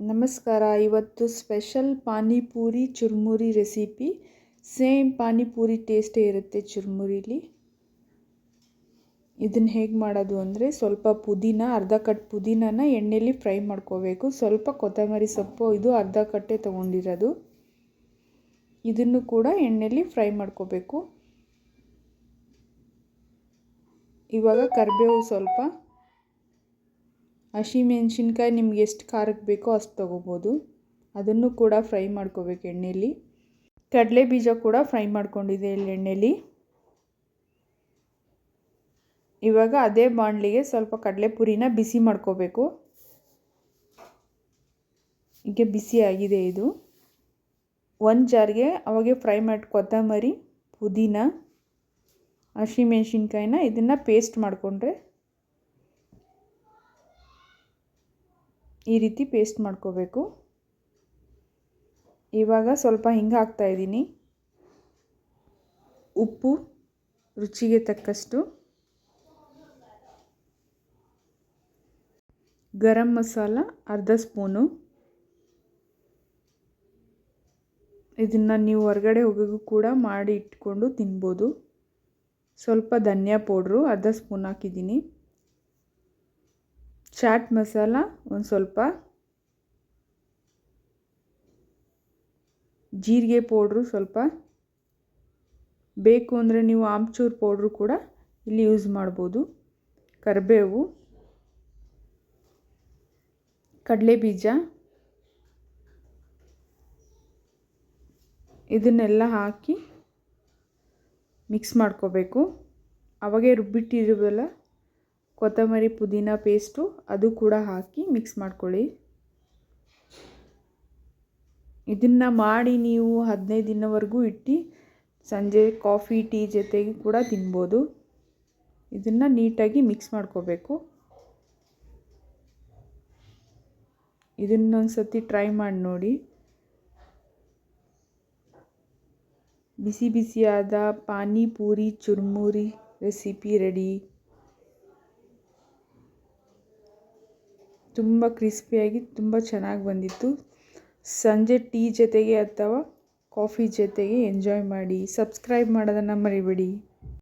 ನಮಸ್ಕಾರ. ಇವತ್ತು special panipuri churmuri recipe. Same panipuri ಟೇಸ್ಟೇ ಇರುತ್ತೆ ಚುರ್ಮುರಿಲಿ. ಇದನ್ನು ಹೇಗೆ ಮಾಡೋದು ಅಂದರೆ ಸ್ವಲ್ಪ ಪುದೀನ, ಅರ್ಧ ಕಟ್ ಪುದೀನನ ಎಣ್ಣೆಲಿ ಫ್ರೈ ಮಾಡ್ಕೋಬೇಕು. ಸ್ವಲ್ಪ ಕೊತ್ತಂಬರಿ ಸೊಪ್ಪು, ಇದು ಅರ್ಧ ಕಟ್ಟೆ ತೊಗೊಂಡಿರೋದು. ಇದನ್ನು ಕೂಡ ಎಣ್ಣೆಲಿ ಫ್ರೈ ಮಾಡ್ಕೋಬೇಕು. ಇವಾಗ ಕರಿಬೇವು ಸ್ವಲ್ಪ ಹಸಿಮೆಣ್ಸಿನ್ಕಾಯಿ ನಿಮ್ಗೆ ಎಷ್ಟು ಖಾರಕ್ಕೆ ಬೇಕೋ ಅಷ್ಟು ತೊಗೋಬೋದು. ಅದನ್ನು ಕೂಡ ಫ್ರೈ ಮಾಡ್ಕೋಬೇಕು ಎಣ್ಣೆಯಲ್ಲಿ ಕಡಲೆ ಬೀಜ ಕೂಡ ಫ್ರೈ ಮಾಡ್ಕೊಂಡಿದೆ ಇಲ್ಲಿ ಎಣ್ಣೆಲಿ. ಇವಾಗ ಅದೇ ಬಾಣಲಿಗೆ ಸ್ವಲ್ಪ ಕಡಲೆ ಪುರಿನ ಬಿಸಿ ಮಾಡ್ಕೋಬೇಕು. ಹೀಗೆ ಬಿಸಿ ಆಗಿದೆ ಇದು. ಒಂದು ಜಾರ್ಗೆ ಅವಾಗೆ ಫ್ರೈ ಮಾಡಿ ಕೊತ್ತಂಬರಿ, ಪುದೀನ, ಹಸಿಮೆಣ್ಸಿನ್ಕಾಯಿನ ಇದನ್ನು ಪೇಸ್ಟ್ ಮಾಡಿಕೊಂಡ್ರೆ ಈ ರೀತಿ ಪೇಸ್ಟ್ ಮಾಡ್ಕೋಬೇಕು. ಇವಾಗ ಸ್ವಲ್ಪ ಹಿಂಗೆ ಹಾಕ್ತಾಯಿದ್ದೀನಿ ಉಪ್ಪು ರುಚಿಗೆ ತಕ್ಕಷ್ಟು. ಗರಂ ಮಸಾಲ ಅರ್ಧ ಸ್ಪೂನು. ಇದನ್ನು ನೀವು ಹೊರಗಡೆ ಹೋಗೋಕ್ಕೂ ಕೂಡ ಮಾಡಿ ಇಟ್ಕೊಂಡು ತಿನ್ಬೋದು. ಸ್ವಲ್ಪ ಧನಿಯಾ ಪೌಡ್ರು ಅರ್ಧ ಸ್ಪೂನ್ ಹಾಕಿದ್ದೀನಿ. ಚಾಟ್ ಮಸಾಲ ಒಂದು ಸ್ವಲ್ಪ. ಜೀರಿಗೆ ಪೌಡ್ರು ಸ್ವಲ್ಪ. ಬೇಕು ಅಂದರೆ ನೀವು ಆಮ್ಚೂರ್ ಪೌಡ್ರು ಕೂಡ ಇಲ್ಲಿ ಯೂಸ್ ಮಾಡ್ಬೋದು. ಕರಿಬೇವು. ಕಡಲೆ ಬೀಜ ಇದನ್ನೆಲ್ಲ ಹಾಕಿ ಮಿಕ್ಸ್ ಮಾಡ್ಕೋಬೇಕು. ಅವಾಗೆ ರುಬ್ಬಿಟ್ಟಿರುವಲ್ಲ ಕೊತ್ತಂಬರಿ ಪುದೀನ ಪೇಸ್ಟು ಅದು ಕೂಡ ಹಾಕಿ ಮಿಕ್ಸ್ ಮಾಡ್ಕೊಳ್ಳಿ. ಇದನ್ನು ಮಾಡಿ ನೀವು ಹದಿನೈದು ದಿನವರೆಗೂ ಇಟ್ಟು ಸಂಜೆ ಕಾಫಿ, ಟೀ ಜೊತೆಗೆ ಕೂಡ ತಿನ್ಬೋದು. ಇದನ್ನು ನೀಟಾಗಿ ಮಿಕ್ಸ್ ಮಾಡ್ಕೋಬೇಕು. ಇದನ್ನೊಂದು ಸತಿ ಟ್ರೈ ಮಾಡಿ ನೋಡಿ. ಬಿಸಿ ಬಿಸಿಯಾದ ಪಾನಿಪೂರಿ, ಚುರ್ಮುರಿ ರೆಸಿಪಿ ರೆಡಿ. ತುಂಬ ಕ್ರಿಸ್ಪಿಯಾಗಿ ತುಂಬ ಚೆನ್ನಾಗಿ ಬಂದಿತ್ತು. ಸಂಜೆ ಟೀ ಜೊತೆಗೆ ಅಥವಾ ಕಾಫಿ ಜೊತೆಗೆ ಎಂಜಾಯ್ ಮಾಡಿ, ಸಬ್ಸ್ಕ್ರೈಬ್ ಮಾಡೋದನ್ನು ಮರಿಬೇಡಿ.